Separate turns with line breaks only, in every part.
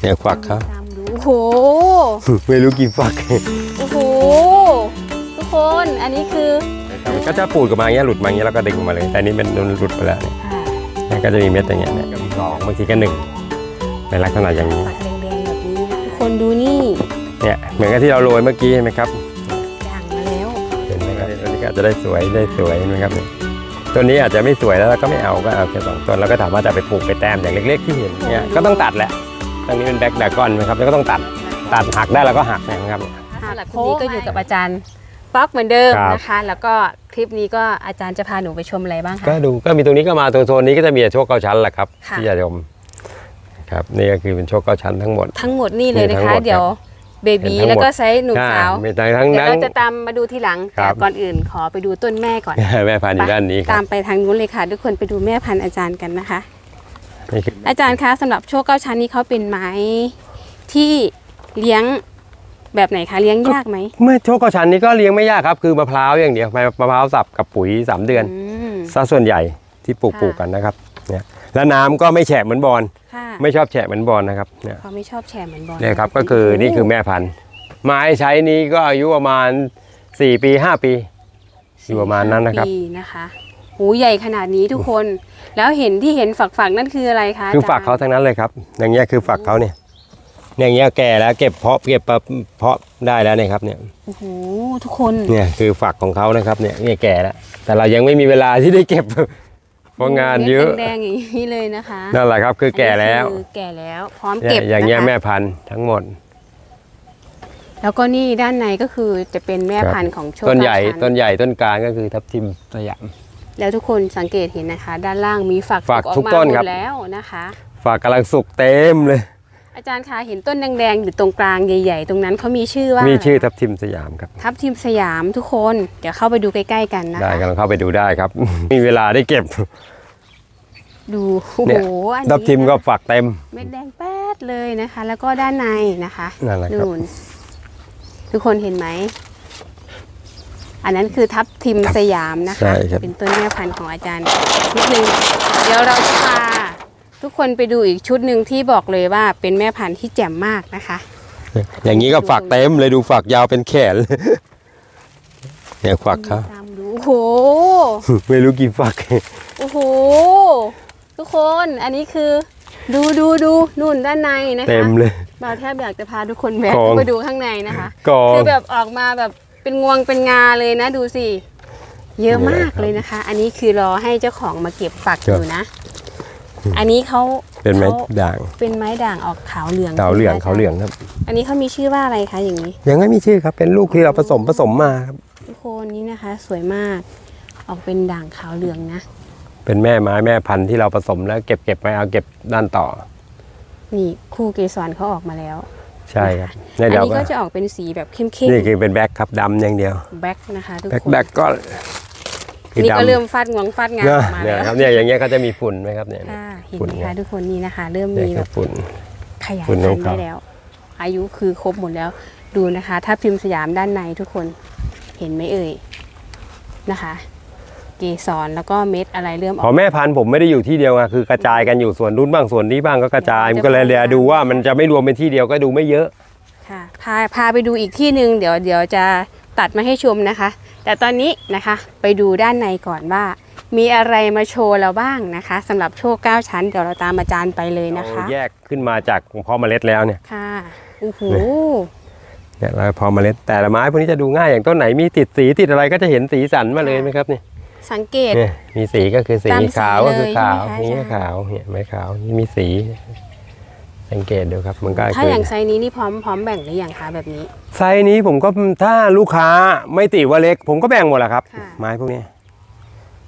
เนี่ยฝักครับ
ตามดูโอ้โห
ไม่รู้กี่ฝัก
โอ้โห ทุกคน อันนี้คือ
ก็จะปูดกับมาอย่างเงี้ยหลุดมาอย่างเงี้ยแล้วก็ดึงออกมาเลย แต่อันนี้มันหลุดไปแล้วเนี่ย
ค่ะ
เนี่ยก็จะมีเม็ดอย่างเงี้ยเนี่ยก็มีสองบางทีก็หนึ่งในลักษณะอย่างนี้
ฝักแดงๆแบบนี้นะทุกคนดูนี่
เนี่ยเหมือนกับที่เราโรยเมื่อกี้เห็นไหมครับ
ด่างมาแล้ว
เห็นไหมครับตัวนี้ก็อาจจะได้สวยได้สวยเห็นไหมครับเนี่ยต้นนี้อาจจะไม่สวยแล้วเราก็ไม่เอาก็เอาแค่สองต้นแล้วก็ถามว่าจะไปปลูกไปแต้มอย่างเล็ก ๆ ที่เห็นเนี่ยก็ต้องตัดแหละ ตรงนี้เป็นแบ็คดากอนนะครับแล้วก็ต้องตัดตัดหักได้แล้วก็หักนะครับ
สำหรับคลิปนี้ก็อยู่กับอาจารย์ป๊อกเหมือนเดิม
ครับ
นะคะ แล้วก็คลิปนี้ก็อาจารย์จะพาหนูไปชมอะไรบ้างคะ
ก็ดูก็มีตรงนี้ก็มาตรงโซนนี้ก็จะมีโชคเก้าชั้นแหละครับ
ค่ะ
ที่จะชมครับนี่ก็คือเป็นโชคเก้าชั้นทั้งหมด
ทั้งหมดนี่เลย
มีทั้
นะ
ง
คะ
หมด
เดี๋ยวเบบี
เห็นทั้งหมด
แล้วก็ไซส์หนุ่มสาว
ใช่มีทั้ง
เดี๋ยว
นั้
เรา
ง
จะตามมาดูทีหลัง
ครั
แต่
บ
ก่อนอื่นขอไปดูต้นแม่ก่อน
แม่พันธุ์อยู่ด้านนี้ค
ตา
รับ
มไปทางนู้นเลยค่ะ ทุกคนไปดูแม่พันธุ์อาจารย์กันนะคะ
นี่คื อ
อาจารย์คะสำหรับโชคเก้าชั้นนี้เขาเป็นไม้ที่เลี้ยงแบบไหนคะเลี้ยงยากไหม
เมื่อโชคเก้าชั้นนี้ก็เลี้ยงไม่ยากครับคือมะพร้าวอย่างเดียวมะพร้าวสับกับปุ๋ยสามเดือน
อืม
ซะส่วนใหญ่ที่ปลูก
ค่ะ
ปลูกกันนะครับเนี่ยแล้วน้ำก็ไม่แฉะเหมือนบอล
ค่ะ
ไม่ชอบแฉะเหมือนบอลนะครับเนี่ย
เขาไม่ชอบแชร์เหมือนบอล
เนี่ยครับก็คือนี่คือแม่พันธุ์ ไม้ใช้นี้ก็อายุประมาณ 4 ปี 5 ปีอยู่ประมาณนั้นนะครับ
ปีนะคะหูใหญ่ขนาดนี้ทุกคน แล้วเห็นที่เห็นฝักฝักๆนั่นคืออะไรคะ
คือฝัก
จรย์
เขาทั้งนั้นเลยครับ อย่างเงี้ยคือฝักเขาเนี่ยเนี่ยอย่างเงี้ยแก่แล้วเก็บเพาะเก็บเพาะได้แล้วเนี่ยครับเนี่ย
โอ้โหทุกคน
เนี่ยคือฝักของเขานะครับเนี่ยเนี่ยแก่แล้วแต่เรายังไม่มีเวลาที่ได้เก็บเพราะงานเยอะ
แดงๆอย่างนี้เลยนะคะ
นั่นแหละครับคือแก่แล้ว
อันนี้คือแก่แล้วพร้อม
เนี่ย
เก็บ
อย่างเงี้ย
นะคะ
แม่พันธุ์ทั้งหมด
แล้วก็นี่ด้านในก็คือจะเป็นแม่
ครับ
พันธุ์ของโชค
ต้นใหญ่
เก้าชั้
ต้นใหญ่ต้นกลางก็คือทับทิมสยาม
แล้วทุกคนสังเกตเห็นนะคะ ด้านล่างมีฝัก
ฝัก
ออก
ทุก
มา
ต้น
หม
ครับ
ดแล้วนะคะ
ฝักกำลังสุกเต็มเลย
อาจารย์คะเห็นต้นแดงๆอยู่ตรงกลางใหญ่ๆ ตรงนั้นเขามีชื่อว่า
มี
มี
ชื่อทับทิมสยามครับ
ทับทิมสยามทุกคนเดี๋ยวเข้าไปดูใกล้ๆกันนะ
ได้
คะ
กำลังเข้าไปดูได้ครับ มีเวลาได้เก็บ
ดูโอ้
เนี่
โห
ย
อันนี้
ทับทิมก็ฝักเต็ม
เม็ดแดงแป๊ดเลยนะคะ แล้วก็ด้านในนะคะ
นั่นแหละครับ
นู่นทุกคนเห็นไหม อันนั้นคือทับทิมสยามนะคะ
ใช่ครับ
เป็นต้นแม่พันธุ์ของอาจารย์ชุดหนึ่งเดี๋ยวเราจะพาทุกคนไปดูอีกชุดหนึ่งที่บอกเลยว่าเป็นแม่พันธุ์ที่แจ่มมากนะคะ
อย่างนี้ก็ฝักเต็มเลยดูฝักยาวเป็นแขนเลยเนี่ยฝักครับ
ตามดูโอ้โห
ไม่รู้กี่ฝัก
โอ้โห ทุกคนอันนี้คือ ดูดูดูนู่นด้านในนะคะ
เต็มเลย
เราแทบอยากจะพาทุกคนแวะ
กอง
ไปดูข้างในนะคะ
กอง
คือแบบออกมาแบบ เป็นงวงเป็นงาเลยนะดูสิ เยอะมากเลยนะคะ อันนี้คือรอให้เจ้าของมาเก็บฝักอยู่นะ อันนี้เขา
เป็นไม้
ขา
ด่าง
เป็นไม้ด่างออกขาวเหลือง
ขาวเหลือง
ใช่ไม
ขาวเหลืองครับ
อันนี้เขามีชื่อว่าอะไรคะอย่างนี้
ยังไม่มีชื่อครับ เป็นลูกที่เราผสมผสมมาครับ
ทุกคนนี้นะคะ สวยมาก ออกเป็นด่างขาวเหลืองนะ
เป็นแม่ไม้แม่พันธุ์ที่เราผสมแล้วเก็บเก็บไว้เอาเก็บด้านต่อ
นี่คู่เกสรเขาออกมาแล้ว
ใช่ครับ
อัน
เดี๋ยว
นี้ก็จะออกเป็นสีแบบเข้ม
นี่คือเป็นแบ็คครับดำอย่างเดียว
ๆแบ็คนะคะทุก
แบ็ค
คน
แบ็คก็คือ
นี่ก็
ดำ
เริ่มฟาดงวงฟาดงาอ
นะ
อกมา
เนี่ย
แล้ว
ครับเนี่ยอย่างเงี้ยเขาจะมีฝุ่นไหมครับเนี่ย
ค่ะเห็น
ฝุ่น
ไหม
ไง
คะทุกคนนี่นะคะ เริ่ม
เนี่ย
มี
คื
แบ
อบฝุ่น
ขยาย
ฝุ่น
พั
ข
น
อง
ธุ์
เขา
ได้แล้ว อายุคือครบหมดแล้วดูนะคะ ถ้าพิมพ์สยามด้านในทุกคนเห็นไหมเอ่ยนะคะ เกสรแล้วก็เม็ดอะไรเริ่มอ
พ
อ
อก แม่พันธุ์ผมไม่ได้อยู่ที่เดียวไงคือกระจายกันอยู่ส่วนนู้นบ้างส่วนนี้บ้างก็กระจาย
เดี๋ยว
มันก็เลย
จะ
เรีย
พา
ดูว่ามันจะไม่รวมเป็นที่เดียวก็ดูไม่เยอะ
ค่ะพาพาไปดูอีกที่หนึ่งเดี๋ยวเดี๋ยวจะตัดมาให้ชมนะคะ แต่ตอนนี้นะคะไปดูด้านในก่อนว่า มีอะไรมาโชว์เราบ้างนะคะสำหรับโชว์9ชั้น เดี๋ยวเราตามอาจารย์ไปเลยนะคะ
เราแยกขึ้นมาจากเพาะเมล็ดแล้วเนี่ย
ค่ะโอ้โห
เนี่ยเราเพอเมล็ดแต่ละไม้พวกนี้จะดูง่ายอย่างต้นไหนมีติดสีติดอะไรก็จะเห็นสีสันมาเลยไหมครับเนี่ย
สังเกต
เนี่ยมีสีก็คือสี
ตามสี
ขาวก็คือ
เลย
ขาว
ใช่ไหมคะ
นี่ก็
อาจารย์
ขาวเนี่ยไม้ขาวนี่มีสี สังเกตดูครับ มันก็
ถ้า
คือ
อย่างไซส์นี้นี่พร้อมพร้อมแบ่งหรือยังคะแบบนี้
ไซส์นี้ผมก็ถ้าลูกค้าไม่ติว่าเล็ก ผมก็แบ่งหมดแหละครับ
ค่ะ
ไม้พวกนี้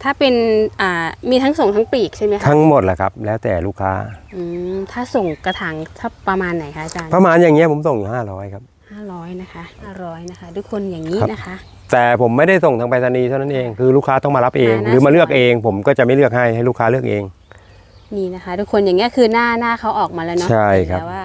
ถ้าเป็นอ่ามีทั้งส่งทั้งปลีกใช่ไหมคะ
ทั้งหมดแหละครับ แล้วแต่ลูกค้า
อืมถ้าส่งกระถางถ้าประมาณไหนคะอาจารย์
ประมาณอย่างเงี้ยผมส่งอยู่ห้าร้อยครับ
ห้าร้อยนะคะห้าร้อยนะคะ ทุกคนอย่างนี้
ครับ
นะคะ
แต่ผมไม่ได้ส่งทางไปรษณีย์เท่านั้นเองคือลูกค้าต้องมารับเอง
อ่าน่า
หรือมาเลือก
สนใจ
เอง ผมก็จะไม่เลือกให้ให้ลูกค้าเลือกเอง
นี่นะคะ ทุกคนอย่างเงี้ยคือหน้าหน้าเขาออกมาแล้วเนาะ
ใช่ครับ
เห็นแล้วว่า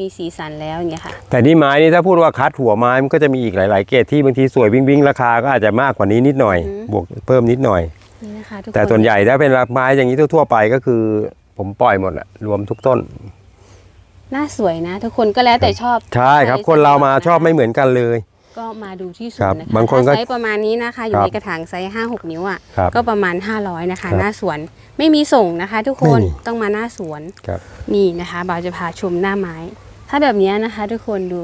มีสีสันแล้วอย่างเงี้ยค่ะ
แต่นี่ไม้นี่ถ้าพูดว่าคัดหัวไม้มันก็จะมีอีกหลาย ๆ เกรดที่บางทีสวยวิ่งวิ่งๆราคาก็อาจจะมากกว่านี้นิดหน่อย
อือหือ
บวกเพิ่มนิดหน่อย
นี่นะคะทุกคน
แต่ส่วนใหญ่ถ้าเป็นไม้อย่างนี้ทั่วๆไปก็คือ ผมปล่อยหมดแหละรวมทุกต้น
หน้าสวยนะ ทุกคนก็แล้วแต่ชอบ
ใช่ครับ
ใค
นเรามา
สะดวก
ชอบไม่เหมือนกันเลย
ก็มาดูที่ส
ครั
วน
บ
นะคะ
บางคนก็
ถ้ไซส์ประมาณนี้นะคะ อยู่
ครับ
ในกระถางไซส์ห้าหกนิ้วอะ
ครับ
ก็ประมาณ 500 นะคะ
ครับ
หน้าสวนไม่มีส่งนะคะ ทุกคน
ไม่มี
ต้องมาหน้าสวน
ครับ
นี่นะคะบ่าวจะพาชมหน้าไม้ ถ้าแบบเนี้ยนะคะ ทุกคนดู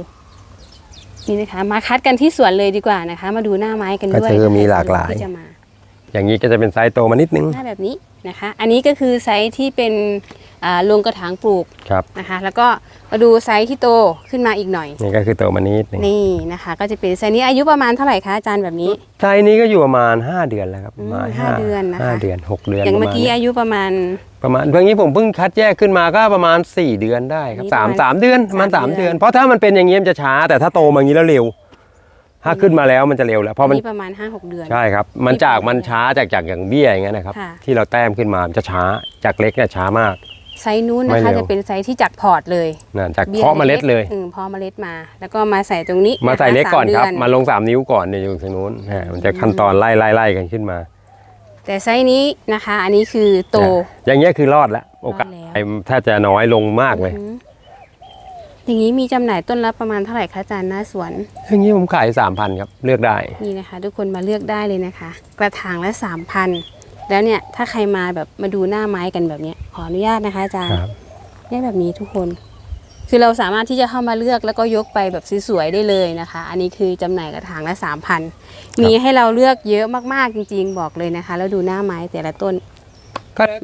นี่นะคะ มาคัดกันที่สวนเลยดีกว่านะคะ มาดูหน้าไม้กัน
ก็
ด้วย
คือ
นะคะ
มีหลากหลาย
ที่จะมา
อย่างนี้ก็จะเป็นไซส์โตมานิดนึง
หน้าแบบนี้ นะคะ อันนี้ก็คือไซส์ที่เป็นอ่าลงกระถางปลูก
ครับ
นะคะ แล้วก็มาดูไซส์ที่โตขึ้นมาอีกหน่อย
นี่ก็คือโตมานิดนึง
นี่นะคะ ก็จะเป็นไซส์นี้อายุประมาณเท่าไหร่คะอาจารย์แบบนี้
ไซส์นี้ก็อยู่ประมาณ 5 เดือนแล้วครับ
อืม
ประมาณ
ห้าเดือนนะคะ
ห้าเดือนหกเดือน
อย่างเมื่อ
ประ
กี้
ณนี้
อายุประมาณ
ประมาณเพิ่งนี้ผมเพิ่งคัดแยกขึ้นมาก็ประมาณ 4 เดือนได้ครับ
นี่
สาม
ประมาณ
สามเดือนประมาณ
สา
สามม
เดื
เดื
อ
อนนเพราะถ้ามันเป็นอย่างนี้มันจะช้าแต่ถ้าโตมาอย่างนี้แล้วเร็ว ถ้าขึ้นมาแล้วมันจะเร็วแล้วเพราะมัน
นี่ประมาณ5-6เดือน
ใช่ครับ มันจากมันช้าจากจากอย่างเบี้ยอย่างเงี้ยนะครับ
ค่ะ
ที่เราแต้มขึ้นมามันจะช้าจากเล็กเนี่ยช้ามาก
ไซส์นู้น
ไม่
นะคะ
เร็ว
จะเป็นไซส์ที่จากพอร์ตเลย
นะจาก
บี้ย
เพาะเมล็ดเลย
อืมเพาะเมล็ดมา แล้วก็มาใส่ตรงนี้
มาใส่ะ
คะ
เล็กก่อนครับ
สดื
มาลง 3 นิ้วก่อนเนี่ยอยู่ทางนู้นฮะมันจะขั้นตอนไล่ไล่ไล่กันขึ้นมา
แต่ไซส์นี้นะคะ อันนี้คือโต
อย่างเงี้ยคือรอดแล้วโอกาส
รอดแล้ว
ไอ้ถ้าจะน้อยลงมากเลย
อืม อย่างนี้มีจำหน่ายต้นละประมาณเท่าไหร่คะอาจารย์หน้าสวน
อย่างนี้ผมขาย3,000ครับเลือกได้
นี่นะคะ ทุกคนมาเลือกได้เลยนะคะ กระถางละสามพันแล้วเนี่ยถ้าใครมาแบบมาดูหน้าไม้กันแบบเนี้ยขออนุญาตนะคะอาจารย์
ครับ
เนี่ยแบบนี้ทุกคน คือเราสามารถที่จะเข้ามาเลือกแล้วก็ยกไปแบบสวยๆได้เลยนะคะ อันนี้คือจำหน่ายกระถางละสามพันมีให้เราเลือกเยอะมากๆจริง ๆ บอกเลยนะคะ แล้วดูหน้าไม้แต่ละต้น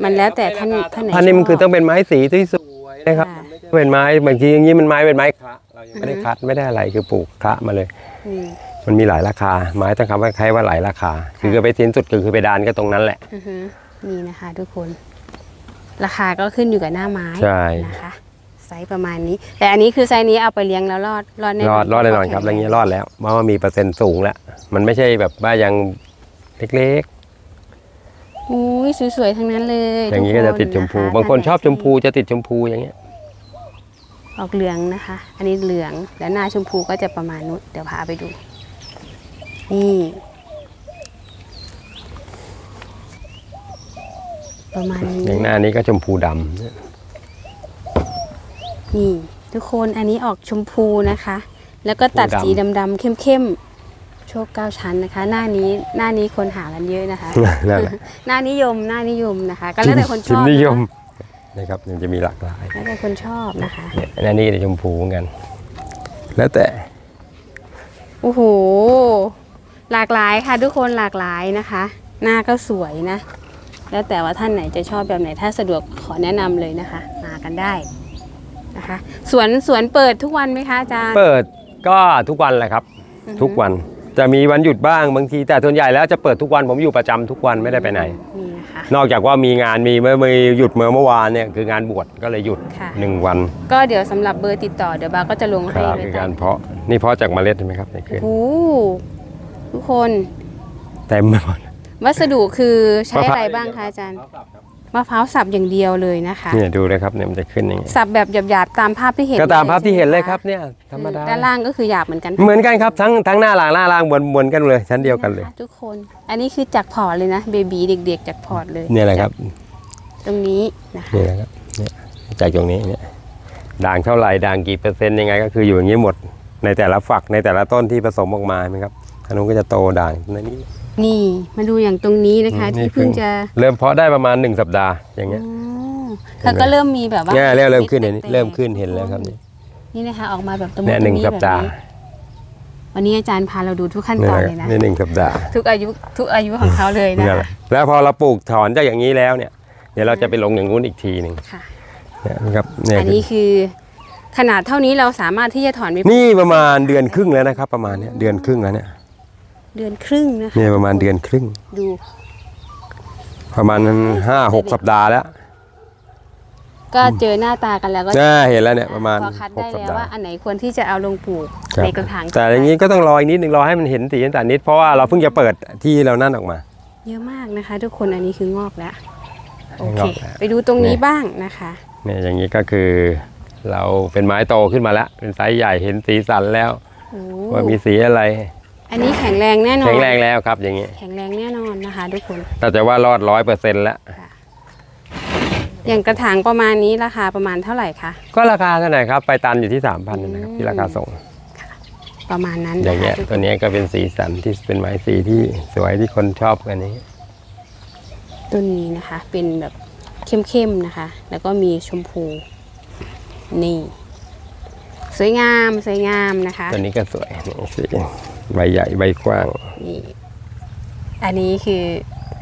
มันแล้วแต่ท่านท่านไหน
พันนี้มัน
ชอบ
คือต้องเป็นไม้สีที่สวยนะครับ
ค่ะ
ไม่ใช่ เป็นไม้บางทีอย่างนี้มันไม้เป็นไม้คละเรายังไม่ได้คัดไม่ได้อะไรคือปลูกคละมาเลย
อืม
มันมีหลายราคา ไม้ต้องคำว่าใครว่าหลายราคา คือก็ไปสิ้นสุดคือคือไปดานก็ตรงนั้นแหละ
อือฮึนี่นะคะ ทุกคน ราคาก็ขึ้นอยู่กับหน้าไม้
ใช่
นะคะ ไซส์ประมาณนี้ แต่อันนี้คือไซส์นี้เอาไปเลี้ยงแล้วรอดรอดแน่น
ร
อน
อดรอดแน่นอนครับแล้วอย่างนี้รอดแล้วเพราะว่ามีเปอร์เซ็นต์สูงแล้ว มันไม่ใช่แบบว่ายังเล็ก
อุ้ยสวยๆทั้งนั้นเลย
ๆ อย่างนี้ก็จะติดชมพู
ทุก
บางคน
ท่ไห
ชอบชมพูจะติดชมพูอย่างเงี้ย
ออกเหลืองนะคะ อันนี้เหลืองแล้วหน้าชมพูก็จะประมาณนู้นเดี๋ยวพาไปดู นี่ประมาณนี้
อย่างหน้านี้ก็ชมพูดำ
นี่ทุกคนอันนี้ออกชมพูนะคะ แล้วก็ตัดสีดำๆเข้มๆโชคเก้าชั้นนะคะ หน้านี้หน้านี้คนหากันเยอะนะคะ
นั่นแหละ
หน้านิยมหน้านิยมนะคะ ก็แล้วแต่คนช
จิม
อบ
นิยม
นะ
นะครับมันจะมีหลากหลาย
แล้วแต่คนชอบนะคะ
เนี่ยอันนี้ก็จะชมพูเหมือนกัน แล้วแต่
โอ้โหหลากหลายค่ะทุกคนหลากหลายนะคะ หน้าก็สวยนะ แล้วแต่ว่าท่านไหนจะชอบแบบไหนถ้าสะดวกขอแนะนำเลยนะคะ มากันได้นะคะสวนสวนเปิดทุกวันไหมคะอาจารย์
เปิดก็ทุกวันแหละครับ
อือฮึ
ทุกวันจะมีวันหยุดบ้างบางที แต่ส่วนใหญ่แล้วจะเปิดทุกวันผมอยู่ประจำทุกวันไม่ได้ไปไหน
นี่นะคะ
นอกจากว่ามีงานมีเมื่อมีหยุดเมื่อเมื่อวานเนี่ยคืองานบวชก็เลยหยุด
ค่ะ
หนึ่งวัน
ก็เดี๋ยวสำหรับเบอร์ติดต่อเดี๋ยวบาก็จะลง
ค
ให้
รับ
ไว้
คือ
ใต้
การเพาะนี่เพาะจากเมล็ดใช่ไหมครับนี่คือ
โอ้โหทุกคน
เต็มไปหมด
วัสดุคือใช้
มะพร้าว
อะไรบ้างคะอาจารย์ มะพร้าวสับอย่างเดียวเลยนะคะ
เนี่ยดูเลยครับเนี่ยมันจะขึ้นอย่างนี้
สับแบบหยาบๆตามภาพที่เห็น
ก็ตามภาพที่เห็นเลย
ใช่ไมะ
ครับเนี่ยธรรมดา
ด้านล่างก็คือหยาบเหมือนกัน
เหมือนกันครับทั้งทั้งหน้าล่างหน้าล่างบนบนกันเลยชั้นเดียวกันเลยะ
คะทุกคนอันนี้คือจากพอร์ตเลยนะเบบีเด็ก ๆ จากพอร์ตเลย
เนี่ยแหละครับ
ตรงนี้นะคะ
นี่แหละครับเนี่ยจากตรงนี้เนี่ยด่างเท่าไหร่ด่างกี่เปอร์เซ็นต์ยังไง ก็คืออยู่อย่างนี้หมดในแต่ละฝักในแต่ละต้นที่ผสมออกมาไหมครับอันนู้นก็จะโตด่างในนี้
นี่มาดูอย่างตรงนี้นะคะ
นี่
ที่เพิ่งจะ
เริ่มเพาะได้ประมาณ 1 สัปดาห์อย่างเงี้ย
อ๋อแล้วก็เริ่มมีแบบว่า
เนี่ยเริ่มเริ่มขึ้นเห็น
แตกๆ
เริ่มขึ้นเห็นแล้วครับนี่
นี่นะคะ ออกมาแบบตรง
เนี่ยหนึ่ง
ตร
สัปดาห์
แบบนี้วันนี้อาจารย์พาเราดูทุกขั้น
นี่
ตอน
แหละ
เลยนะ
นี่หนึ่งสัปดาห์
ทุกอายุทุกอายุของเขาเลยนะ
นี่แหละ
คะ
แล้วพอเราปลูกถอนจากอย่างนี้แล้วเนี่ย เดี๋ยวเราจะไปลงอย่างนู้นอีกทีหนึ่ง
ค่ะ
เนี่ยนะครับเนี่ย
อันนี้คือ ขนาดเท่านี้เราสามารถที่จะถอนไป
นี่ประมาณเดือนครึ่งแล้วนะครับ ประมาณเนี้ยเดือนครึ่งแล้วเนี่ย
เดือนครึ่งนะคะ
เนี่ยประมาณเดือนครึ่ง
ดู
ประมาณห้าหกสัปดาห์แล้ว
ก็เจอหน้าตากันแล้วก็
น่าเห็นแล้วเนี่ยประมาณ
พอคัด
หก
ได้
สัป
แล้ว
ดา
ว่า
ห์
อันไหนควรที่จะเอาลงปลูก
ครับ
ในกระถาง
แต่อย่างนี้ก็ต้องรออีกนิดหนึ่งรอให้มันเห็นสีสันนิด เพราะว่าเราเพิ่งจะเปิดที่เรานั่นออกมา
เยอะมากนะคะ ทุกคนอันนี้คืองอกแล้วโอเค
งอกแล้ว
ไปดูตรงนี้
เนี่ย
บ้างนะคะ
เนี่ยอย่างนี้ก็คือ เราเป็นไม้โตขึ้นมาแล้ว เป็นไซส์ใหญ่เห็นสีสันแล้ว
โอ้
ว่ามีสีอะไร
อันนี้แข็งแรงแน่นอน
แข็งแรงแล้วครับอย่างนี้
แข็งแรงแน่นอนนะคะทุกคน
แต่จะว่ารอดร้อยเปอร์เซ็นต์แล้ว
อย่างกระถางประมาณนี้ราคาประมาณเท่าไหร่คะ
ก็ราคาเท่าไหร่ครับ ไปตันอยู่ที่3,000นะครับที่ราคาส่ง
ประมาณนั้น
อย่างเงี้ย
นะคะ
ตัวเนี้ยก็เป็นสีสันที่เป็นไม้สีที่สวยที่คนชอบกันนี้
ต้นนี้นะคะ เป็นแบบเข้มๆนะคะ แล้วก็มีชมพู นี่ สวยงามสวยงามนะคะ
ตัวนี้ก็สวยนี่สี ใบใหญ่ใบกว้าง
นี่อันนี้คือ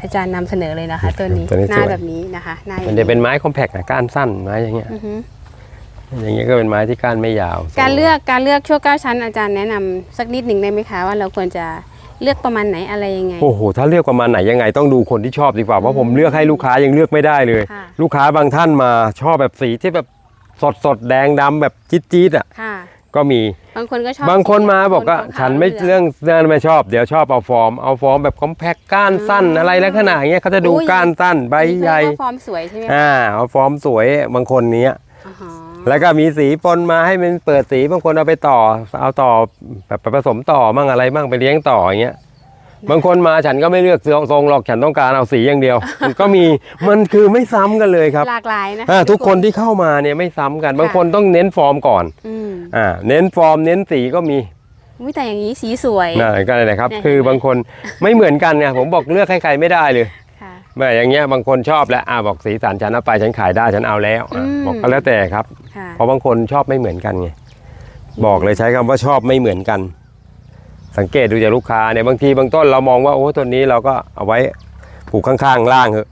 อาจารย์นำเสนอเลยนะคะตัวนี้
ตัวนี้
หน้า
สวย
แบบนี้นะคะหน้าอ
มัน
ย่าง
จะเป็นไม้คอมแพคอะก้านสั้นไม้อย่างเงี้ย
อือฮึ
อย่างเงี้ยก็เป็นไม้ที่ก้านไม่ยาว
การเลือกการเลือกชั่วเก้าชั้นอาจารย์แนะนำสักนิดหนึ่งได้ไหมคะว่าเราควรจะเลือกประมาณไหนอะไรยังไง
โอ้โหถ้าเลือกประมาณไหนยังไงต้องดูคนที่ชอบดีกว่าเพราะผมเลือกให้ลูกค้ายังเลือกไม่ได้เลย
ค่ะ
ลูกค้าบางท่านมาชอบแบบสีที่แบบสดสดๆแดงดำแบบจี๊ดจี๊ดๆอะ
ค่ะ
ก็มี
บางคนก็ชอบ
บางคนมาบอกว่า
บงค
ฉันไม่
ขาวหลื
เรื่องเรื่องไม่ชอบ เดี๋ยวชอบเอาฟอร์มเอาฟอร์มแบบคอมแพคก้านสั้นอะไรลักษณะอย่างเงี้ยเขาจะดู
อุ้ย
ก้านสั้นใบ
อันนี้
ใหญ่
เขาเรียกว่าฟอร์มสวยใช่ไหมคะ
อ่าเอาฟอร์มสวยบางคนเนี้ย
อ๋อฮะ
แล้วก็มีสีปนมาให้มันเปิดสีบางคนเอาไปต่อ เอาต่อแบบไปผสมต่อมั่งอะไรมั่งไปเลี้ยงต่ออย่างเงี้ย บางคนมาฉันก็ไม่เลือกทรงหรอกฉันต้องการเอาสีอย่างเดียวมันก็มีมันคือไม่ซ้ำกันเลยครับ
หลากหลายนะคะ
อ่าทุกคนที่เข้ามาเนี่ยไม่ซ้ำกัน บางคนต้องเน้นฟอร์มก่อน
อืม
อ่าเน้นฟอร์มเน้นสีก็มี
อุ๊ยแต่อย่างนี้สีสวย
นั่นก็เลยนะครับ
เนี่ย
คือบางคนไม่เหมือนกันไงผมบอกเลือกให้ใครไม่ได้เลย
ค่ะ
แบบอย่างเงี้ยบางคนชอบแล้วอ่าบอกสีสันฉันเอาไปฉันขายได้ฉันเอาแล้วอะ
อืม
บอกก็แล้วแต่ครับ
ค่ะ
เพราะบางคนชอบไม่เหมือนกันไงบอกเลยใช้คำว่าชอบไม่เหมือนกัน สังเกตดูจากลูกค้าเนี่ยบางทีบางต้นเรามองว่าโอ้ต้นนี้เราก็เอาไว้ปลูกข้างๆล่างเถอะ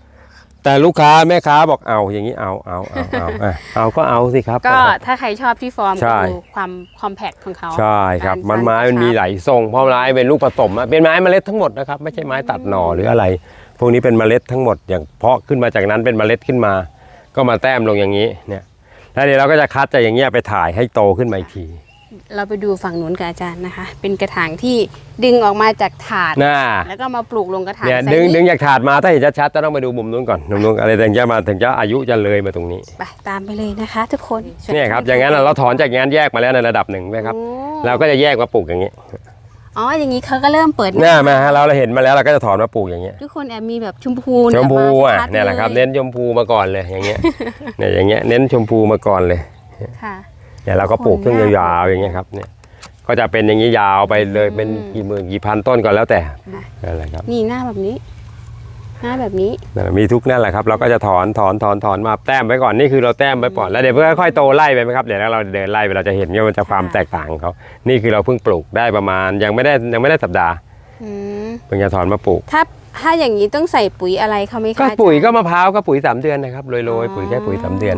แต่ลูกค้าแม่ค้าบอกเอาอย่างนี้เอาเอาเอาเอาอะเอาก็เอาสิครับ
ก็ถ้าใครชอบที่ฟอร์ม
ใช่
ก็ดูความคอมแพคของเขา
ใช่ครับ
การ
มันไม้มันมีหลายทรงเพราะไม้เป็นลูกผสมอะเป็นไม้เมล็ดทั้งหมดนะครับไม่ใช่ไม้ตัดหน่อหรืออะไร พวกนี้เป็นเมล็ดทั้งหมดอย่างเพาะขึ้นมาจากนั้นเป็นเมล็ดขึ้นมา ก็มาแต้มลงอย่างนี้เนี่ยแล้วเดี๋ยวเราก็จะคัดจากอย่างเงี้ยไปถ่ายให้โตขึ้นมาอีกที
เราไปดูฝั่งนู้นกับอาจารย์นะคะ เป็นกระถางที่ดึงออกมาจากถาด
หน้า
แล้วก็มาปลูกลงกระถาง
เนี่ย
ไซส์
ดึง
นี้
ดึงจากถาดมาถ้าเห็นชัดๆจะต้องไปดูมุมนู้นก่อนมุมนู้นอะไรถึงจะมาถึงจะอายุจะเลยมาตรงนี้
ไปตามไปเลยนะคะ ทุกคน
เนี่ยครับอย่างนั้นเราถอนจากงานแยกมาแล้วในระดับหนึ่งนะครับ
โอ้
เราก็จะแยกมาปลูกอย่างนี้
อ๋ออย่างนี้เขาก็เริ่มเปิด
หน้ามาฮะเราเราเห็นมาแล้วเราก็จะถอนมาปลูกอย่างเงี้ย
ทุกคนแอบมีแบบชมพู
ชมพูอะ
ชัดๆ
เนี่ยแหละครับ
ล
เน้นชมพูมาก่อนเลยอย่างเงี้ยเนี่ยอย่างเงี้ยเน้นชมพูมาก่อนเลย
ค่ะ
เนี่ยเราก็ปลูกครึ่งยาวๆอย่างเงี้ยครับเนี่ยก็จะเป็นอย่างนี้ยาวไปเลยเป็น
อืม
กี่หมื่นกี่พันต้นก่อนแล้วแต่
ค่ะ
นั่นแหละครับ
นี่หน้าแบบนี้หน้าแบบนี้
นั่นแหละมีทุกนั่นแหละครับ เราก็จะถอนถอนถอนถอนมาแต้มไว้ก่อนนี่คือเราแต้มไว้ก่อนแล้วเดี๋ยวเพื่อค่อยๆโตไล่ไปไหมครับเดี๋ยวเราเดินไล่ไปเราจะเห็นว่ามันจะความแตกต่างของเขานี่คือเราเพิ่งปลูกได้ประมาณยังไม่ได้ยังไม่ได้สัปดาห์
อืม
เพิ่งจะถอนมาปลูก
ถ้าถ้าอย่างนี้ต้องใส่ปุ๋ยอะไรเขาไหมคะ
ก็ปุ๋ย
อาจาร
ก็มะพร้าวก็ปุ๋ยสามเดือนนะครับโรย
อ๋อ
ๆปุ๋ยแค่ปุ๋ยสามเดือน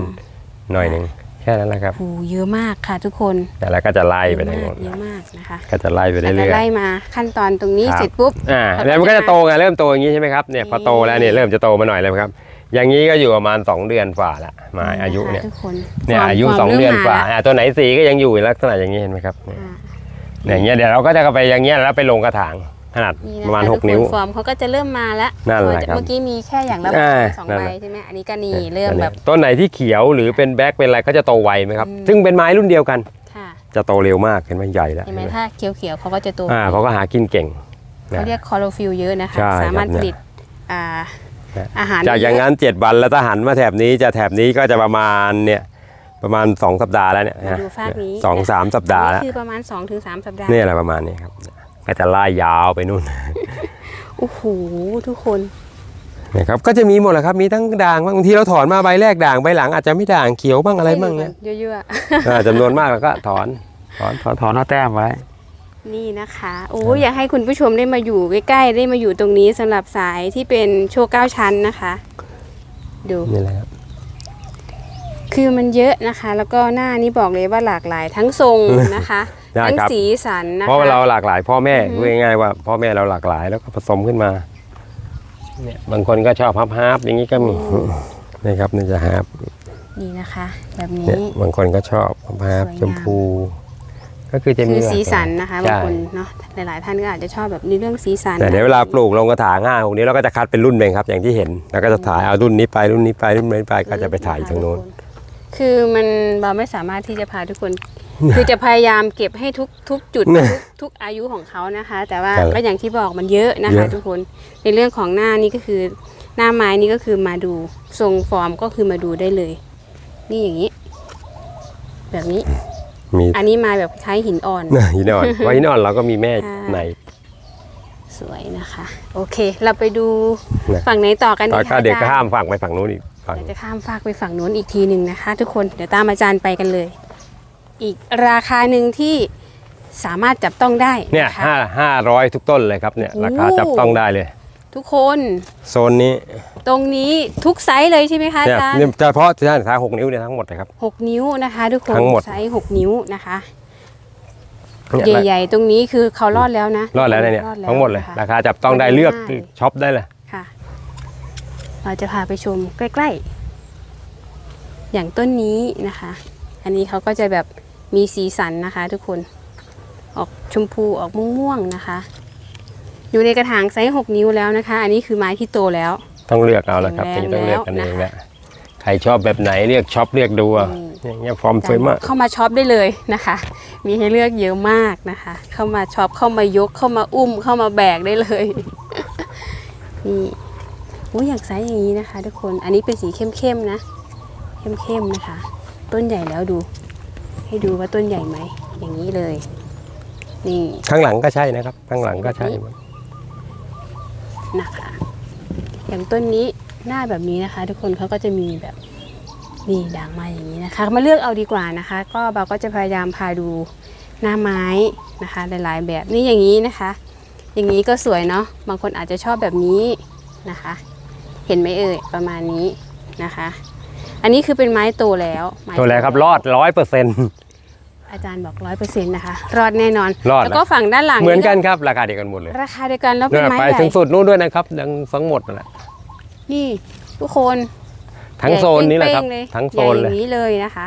หน่อยหนึ่งแค่นั้นแหละครับ
โอ้โหเยอะมากค่ะทุกคน
แต่แล้วก็จะไล่
เย
ไป
อะ
ทาง
มา
โน้
ก
น
เยอะมากนะคะ
ก็จะไล่ไป
แล้วก็
เรื่อย
ไล่มาขั้นตอนตรงนี้
ครับ
เสร็จปุ๊บ
ๆอ่า
แล้วก็
แล้วมันก็
จะ
จะโตไงเริ่มโตอย่างนี้ใช่ไหมครับเนี่ยพอโตแล้วเนี่ยเริ่มจะโตมาหน่อยแล้วครับ อย่างนี้ก็อยู่ประมาณ 2 เดือนฝ่าละไมาอายุเนี่ย
ทุกคน
เนี่ย
ควม
อายุ
ควม
สองเดือน
ริ่ม
ฝ่า
มาแล้ว
อ่าตัวไหนสีก็ยังอยู่ลักษณะอย่างนี้เห็นไหมครับเนี่ย
อ่า
เนี่ยอย่างเงี้ยเดี๋ยวเราก็จะไปอย่างเงี้ยแล้วไปลงกระถางข นาด
นี่น
ประมาณ
ทุ
6นิ้ว
ฟอร์มเขาก็จะเริ่มมาแล้ว
นั่นแหละครับ
เมื่อกี้มีแค่อย่างละ
อ่า
สอง
นั่น
ใบ
แหละ
ใช่ไหมอันนี้ก็นี่เริ่มแบบ
ต้นไหนที่เขียวหรือเป็นแบ็คเป็นอะไรก็จะโตไวไหมครับ
อืม
ซึ่งเป็นไม้รุ่นเดียวกัน
ค่ะ
จะโตเร็วมากเห็นไหมใหญ่แล้ว
เห็นไหมถ้าเขียวๆเขาก็จะโต
อ่าเขาก็หากินเก่ง
เขาเรียกคลอโรฟิลเยอะนะคะ
ใช่
สามารถ
ครับ
ผลิตอ่า
เนี่ย
อาหาร
จากอย่าง
ได้เะ
นั้น 7 วันแล้วถ้าหันมาแถบนี้จะแถบนี้ก็จะประมาณเนี่ยประมาณ 2 สัปดาห์แล้วเนี่ย
มาดูฟากนี้
สองสามสัปดาห์แล้ว
อันนี้คือประมาณ2-3ถึงสัปดาห์
นี่แหละประมาณนี้ครับ ก็จะไล่ยาวไปนู่น
โอ้โหทุกคน
นะครับก็จะมีหมดแหละครับมีทั้งด่างบ้างบางทีเราถอนมาใบแรกด่างใบหลังอาจจะไม่ด่างเขียวบ้างอะไรบ้างเนี่ย
เยอะ
อ่าจำนวนมากเราก็ถอนถอนถอนถอนเอาแต้มไว้
ๆนี่นะคะโอ้อยากให้คุณผู้ชมได้มาอยู่ใกล้ๆได้มาอยู่ตรงนี้สำหรับสายที่เป็นโชว์เก้าชั้นนะคะดู
นี่แหละครับ
คือมันเยอะนะคะ แล้วก็หน้านี่บอกเลยว่าหลากหลายทั้งทรงนะคะ
ได้
ทั้ง
ครับ
สีสันนะคะ
เพราะว่าเราหลากหลายพ่อแม่
อือฮึ
พูดง่ายๆว่าพ่อแม่เราหลากหลายแล้วก็ผสมขึ้นมาเนี่ยบางคนก็ชอบฮับฮับๆอย่างนี้ก็มีนี่ครับนี่จะฮับ
นี่นะคะ แบบ
เนี่ย
นี้
บางคนก็ชอบฮับฮับ
สวยงาม
ชมพู ก็คือจะมี
คือ
หลากหลาย
สีสันนะคะบาง
ใช่
คนเนาะหลายๆท่านก็อาจจะชอบแบบในเรื่องสีสัน
แต่เดี๋ยวเวลาปลูกลงกระถางห้าหกนี้เราก็จะคัดเป็นรุ่นเองครับ อย่างที่เห็นแล้วก็จะถ่ายเอารุ่นนี้ไปรุ่นนี้ไปรุ่นนี้ไปก็จะไปถ่ายทางโน้น
คือมันเราไม่สามารถที่จะพาทุกคน คือจะพยายามเก็บให้ทุกทุกจุด
เนี่ย
ทุกทุกอายุของเขานะคะ แต่ว่า
ครับ
ก็อย่างที่บอกมันเยอะนะ
เย
คะ
อะ
ทุกคนในเรื่องของหน้านี่ก็คือหน้าไม้นี่ก็คือมาดูทรงฟอร์มก็คือมาดูได้เลย นี่อย่างนี้ แบบนี้
มี
อันนี้มาแบบคล้ายหินอ่อน
หินอ่อนเพราะหินอ่อนเราก็มีแม่
ค่ะ
ใน
สวยนะคะ โอเค เราไปดู
นะ
ฝั่งไหนต่อกัน
ตอน
ดี
ก็
คะ
เดี๋ยวก็
อาจาร
ห้ามฝั่งไปฝั่งนู้นอีกฝั่ง
เดี๋ยวจะข้ามฟากไปฝั่งนู้นอีกทีหนึ่งนะคะ ทุกคนเดี๋ยวตามอาจารย์ไปกันเลย อีกราคาหนึ่งที่สามารถจับต้องได้
เนี่ยะ
คะ
ห้าห้าร้อยทุกต้นเลยครับเนี่ย
โอ้
ราคาจับต้องได้เลย
ทุกคน
โซนนี้
ตรงนี้ทุกไซส์เลยใช่ไหมคะอา
เนี่ย
จารย์
เนี่ยเฉพาะที่ท่านท้ายหกนิ้วเนี่ยทั้งหมดเลยครับ
หกนิ้วนะคะทุกคน
ทั้งหมด
ไซส์หกนิ้วนะคะ
เนี่ย
ใหญ่ๆ ตรงนี้คือเขารอดแล้วนะ
รอดแล้วเนี่ย
รอดแว
ทั้งหมดเลย
นะคะ
ราคาจับต้องได้เลือก
ง่าย
ช็อปได้เลย
ค่ะ เราจะพาไปชมใกล้ ๆ อย่างต้นนี้นะคะ อันนี้เขาก็จะแบบ มีสีสันนะคะ ทุกคน ออกชมพูออกม่วงๆนะคะ อยู่ในกระถางไซส์6นิ้วแล้วนะคะ อันนี้คือไม้ที่โตแล้ว
ต้องเลือกเอาแล้วครับ
แข็
นี่
งแรง
ต้องเลือกกัน
แล้
เอ
ว
ง
นะคะ
แหละใครชอบแบบไหนเลือกช็อปเลือกดูเอา
อืม
อย่างเงี้ยฟอร์มสวยมาก
เข้ามาช็อปได้เลยนะคะ มีให้เลือกเยอะมากนะคะ เข้ามาช็อปเข้ามายกเข้ามาอุ้มเข้ามาแบกได้เลยนี่โอ้ยอย่างไซส์อย่างนี้นะคะ ทุกคนอันนี้เป็นสีเข้มๆนะ เข้มๆนะคะ ต้นใหญ่แล้วดู ให้ดูว่าต้นใหญ่ไหม อย่างนี้เลย นี่
ข้างหลังก็ใช่นะครับ ข้างหลังก็ใช่
นะคะ อย่างต้นนี้หน้าแบบนี้นะคะ ทุกคนเขาก็จะมีแบบนี่ด่างมาอย่างนี้นะคะ มาเลือกเอาดีกว่านะคะ ก็เราก็จะพยายามพาดูหน้าไม้นะคะ หลายๆแบบนี่อย่างนี้นะคะ อย่างนี้ก็สวยเนาะบางคนอาจจะชอบแบบนี้นะคะ เห็นไหมเอ่ยประมาณนี้นะคะ อันนี้คือเป็นไม้โตแล้วไม้
ตัวแล้วครับรอดร้อยเปอร์เซ็นต์
อาจารย์บอกร้อยเปอร์เซ็นต์นะคะ รอดแน่นอน
รอด
แล้วก็ฝั่งด้านหลัง
เหมือนกันครับราคาเดียวกันหมดเลย
ราคาเดียวกันแล้วเป็
เนี่
น
ย
ไม้
ไป
ใหญ่
ถึงสุดนู้นด้วยนะครับดังทั้งหมดนั่นแหละ
นี่ทุกคน
ทั้งโซนนี้แหละครับ
ใญ่เป้งๆ
ทั้งโซน
ใหญ่
เล
อยย่างนี้เลยนะคะ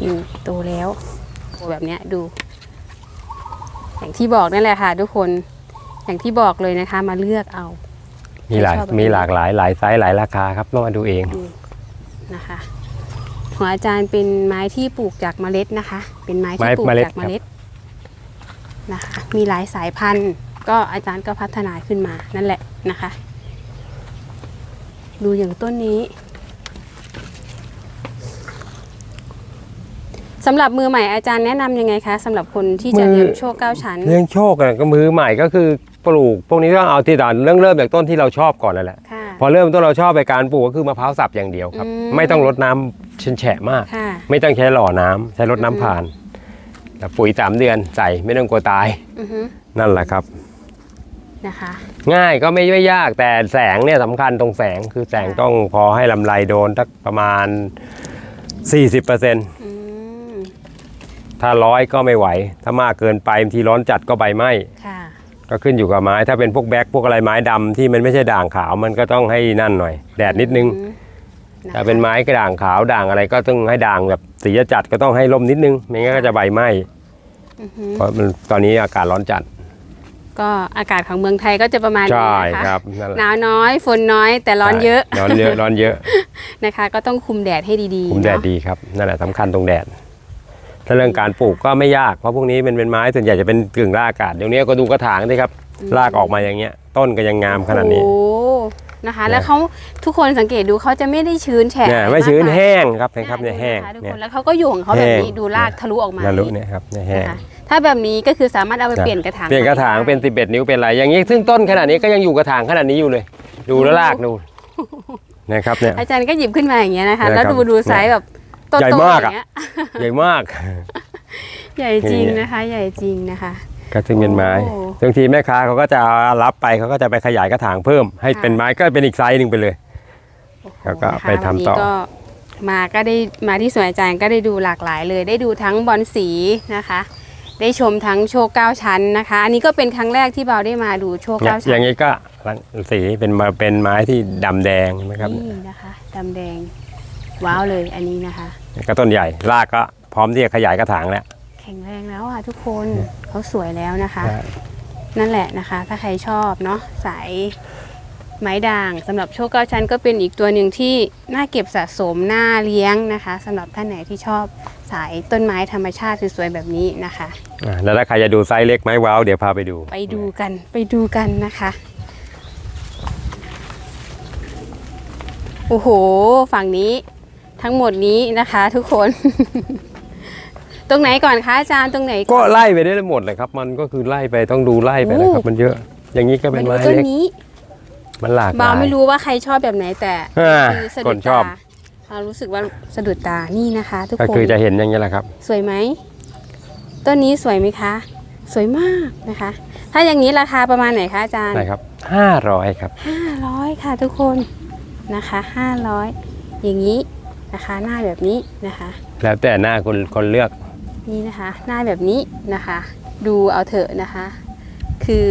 นี่โตแล้วโตแบบเนี้ยดู อย่างที่บอกนั่นแหละค่ะ ทุกคนอย่างที่บอกเลยนะคะ มาเลือกเอา
มีหลาย
ชอบแบบนี้
มีหลากหลายหลายไซส์หลายราคาครับต้องมาดูเอง
ดูนะคะของอาจารย์เป็นไม้ที่ปลูกจากเมล็ดนะคะ เป็นไม้ที่ปลูกจากเมล็ดนะคะ มีหลายสายพันธุ์ ก็อาจารย์ก็พัฒนาขึ้นมานั่นแหละนะคะ ดูอย่างต้นนี้สำหรับมือใหม่อาจารย์แนะนำยังไงคะสำหรับคนที่จะ
มือ
เลี้ยงโชคเก้าชั้น
เรื่องโชคอะก็มือใหม่ก็คือ ปลูก พวกนี้ต้องเอาที่ตอนเรื่องเริ่มจากต้นที่เราชอบก่อนนั่นแหละ
ค่ะ
พอเริ่มต้นเราชอบไปการปลูกก็คือมะพร้าวสับอย่างเดียวครับ
อืม
ไม่ต้องรดน้ำเฉนแฉะมาก
ค่ะ
ไม่ต้องใช้หล่อน้ำใช้รดน้ำผ่านแต่ปุ๋ยสามเดือนใส่ไม่ต้องกลัวตาย
อือฮึ
นั่นแหละครับ
นะคะ
ง่ายก็ไม่ไม่ยากแต่แสงเนี่ยสำคัญตรงแสงคือแสง
ค่ะ
ต้องพอให้ลำไรโดนสักประมาณ 40%
อืม
ถ้าร้อยก็ไม่ไหว ถ้ามากเกินไปบางทีร้อนจัดก็ใบไหม้
ค่ะ
ก็ขึ้นอยู่กับไม้ถ้าเป็นพวกแบ็คพวกอะไรไม้ดำที่มันไม่ใช่ด่างขาวมันก็ต้องให้นั่นหน่อย แดดนิดนึง
อืมะคะ
ถ้าเป็นไม้กระด่างขาวด่างอะไรก็ต้องให้ด่างแบบสีจัดก็ต้องให้ลมนิดนึงไม่งั้นก็จะใบไหม้
อือฮึ
เพราะมันตอนนี้อากาศร้อนจัด
ก็อากาศของเมืองไทยก็จะประมาณนี้
ใช่
นะคะ
ครับนั่นแหละ
หนาวน้อยฝนน้อยแต่ร้อนเยอะ
ใช่ร้อนเยอะร้อนเยอะ
นะคะ ก็ต้องคุมแดดให้ดีๆ
คุมแดด
เนาะ
ดีครับนั่นแหละสำคัญตรงแดด ถ้าเรื่องการปลูกก็ไม่ยากเพราะพวกนี้มันเป็นไม้ส่วนใหญ่จะเป็นกึ่งรากอากาศเดี๋ยวนี้ก็ดูกระถางสิครับรากออกมาอย่างเงี้ย ต้นก็ยังงามขนาดนี้
โอ้โหนะคะ แล้วเขาทุกคนสังเกตดูเขาจะไม่ได้ชื้นแฉะ
เนี่ย
อะร
ไม่ชื้นา
กาย
แห้งครับเห็นครับเนี่ยแห้งะ
คะทุก
เนี่
ค
ย
นแล้วเขาก็อยู่ของเขาแบบนี้
แห้ง
ดูรากทะลุออกมา
นารุเนี่ยครับเนี่ยแห้ง
นะคะถ้าแบบนี้ก็คือสามารถเอาไปเปลี่ยนกระถาง
เปลี่ยนกระถาง
ใหม่
เป็น 11 นิ้วเป็นอะไรอย่างนี้ซึ่งต้นขนาดนี้ก็ยังอยู่กระถางขนาดนี้อยู่เลย ดูแล้วรากดูนะครับเนี่ย
อาจารย์ก็หยิบขึ้นมาอย่างเงี้ยนะคะ
เนี่ย
แล้ว
ครับ
ดูดูไซส์แบบโตๆ
ใหญ่
อ
มาก
ย่า
อะ
งเงี้ย
ใหญ่มาก
ใหญ่จริงนะคะ ใหญ่จริงนะคะ
ก็ถึงเป็นไม้
โอ้
บางทีแม่ค้าเขาก็จะรับไปเขาก็จะไปขยายกระถางเพิ่ม ให้
ค่ะ
เป็นไม้ก็เป็นอีกไซส์หนึ่งไปเลยแล้วก็
นะคะ
ไปทำต่อ
วันนี้ก็มาก็ได้มาที่สวนอาจารย์ก็ได้ดูหลากหลายเลย ได้ดูทั้งบอลสีนะคะ ได้ชมทั้งโชว์เก้าชั้นนะคะ อันนี้ก็เป็นครั้งแรกที่เราได้มาดูโชว์
เนี่ย
เก้า
อ
ชั้
ย่านงนี้ก็สีเป็นมาเป็นไม้ที่ดำแดงใช่ไหมครับ
นี่นะคะดำแดง ว้าวเลยอันนี้นะคะ
ก็ต้นใหญ่รากก็พร้อมที่จะขยายกระถางแล้ว
แข็งแรงแล้วอะทุกคนเขาสวยแล้วนะคะ นั่นแหละนะคะ ถ้าใครชอบเนาะสายไม้ด่างสำหรับโชคเก้าชั้นก็เป็นอีกตัวหนึ่งที่น่าเก็บสะสมน่าเลี้ยงนะคะสำหรับท่านไหนที่ชอบสายต้นไม้ธรรมชาติสวยๆแบบนี้นะคะ
อ่าแล้วถ้าใครจะดูไซส์เล็กไม้ว้าวเดี๋ยวพาไปดู
ไปดูกันไปดูกันนะคะ โอ้โห ฝั่งนี้ ทั้งหมดนี้นะคะ ทุกคน ตรงไหนก่อนคะอาจารย์ตรงไหน
ก็ไล่ไปได้หมดเลยครับ มันก็คือไล่ไปต้องดูไล่ไปนะครับ มันเยอะ อย่างนี้ก็เป็น
มา
ไม้
ดูต้น
เล็ก
นี้
มันหลากห
บา
ลาย
ไม่รู้ว่าใครชอบแบบไหนแต่
อ่า
คือสะ
ค
ดุ
น
ด
ชอบ
ตาเรารู้สึกว่าสะดุดตานี่นะคะ ทุก
ก็
คน
คือจะเห็นอย่างนี้แหละครับ
สวยไหมต้นนี้สวยไหมคะ สวยมากนะคะ ถ้าอย่างนี้ราคาประมาณไหนคะอาจารย์
นะครับห้าร้อยครับ
ห้าร้อยค่ะทุกคนนะคะห้าร้อยอย่างนี้ นะคะ หน้าแบบนี้นะคะ
แล้วแต่หน้าคนคนเลือก
นี่นะคะ หน้าแบบนี้นะคะ ดูเอาเถอะนะคะ คือ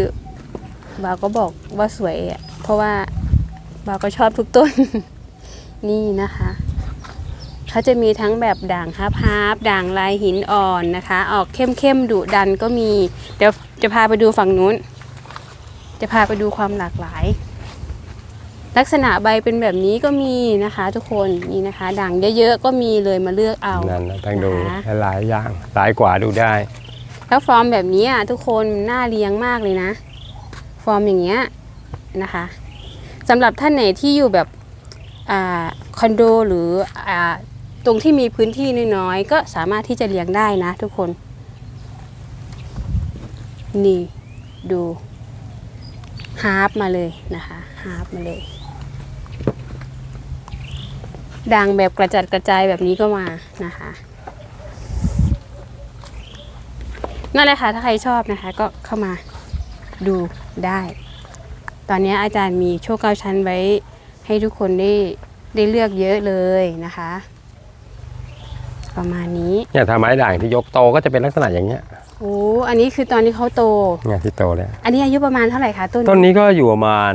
บาวก็บอกว่าสวยอะเพราะว่าบาวก็ชอบทุกต้น นี่นะคะเขาจะมีทั้งแบบด่างฮาร์ปฮาร์ปด่างลายหินอ่อนนะคะ ออกเข้มเข้มๆดุดันก็มี เดี๋ยวจะพาไปดูฝั่งนู้น จะพาไปดูความหลากหลาย ลักษณะใบเป็นแบบนี้ก็มีนะคะ ทุกคนนี่นะคะ ด่างเยอะๆก็มีเลยมาเลือกเอา
นั่นนะต้องดู
นะคะ
หลายอย่างหลายกว่าดูได้
แล้วฟอร์มแบบนี้อะทุกคนน่าเลี้ยงมากเลยนะ ฟอร์มอย่างเงี้ยนะคะสำหรับท่านไหนที่อยู่แบบอ่าคอนโดหรืออ่าตรงที่มีพื้นที่น้อยๆก็สามารถที่จะเลี้ยงได้นะ ทุกคน นี่ดูฮาร์ปมาเลยนะคะฮาร์ปมาเลย ดังแบบกระจัดกระจายแบบนี้ก็มานะคะนั่นแหละค่ะถ้าใครชอบนะคะก็เข้ามาดูได้ ตอนนี้อาจารย์มีโชคเก้าชั้นไว้ให้ทุกคนได้ได้เลือกเยอะเลยนะคะ ประมาณนี้
เนี่ยถ้าไม้ด่างที่ยกโตก็จะเป็นลักษณะอย่างเงี้ย
โอ้อันนี้คือตอนที่เขาโต
เนี่ยที่โตแล้ว
อันนี้อายุประมาณเท่าไหร่คะต้น
ต้นนี้ก็อยู่ประมาณ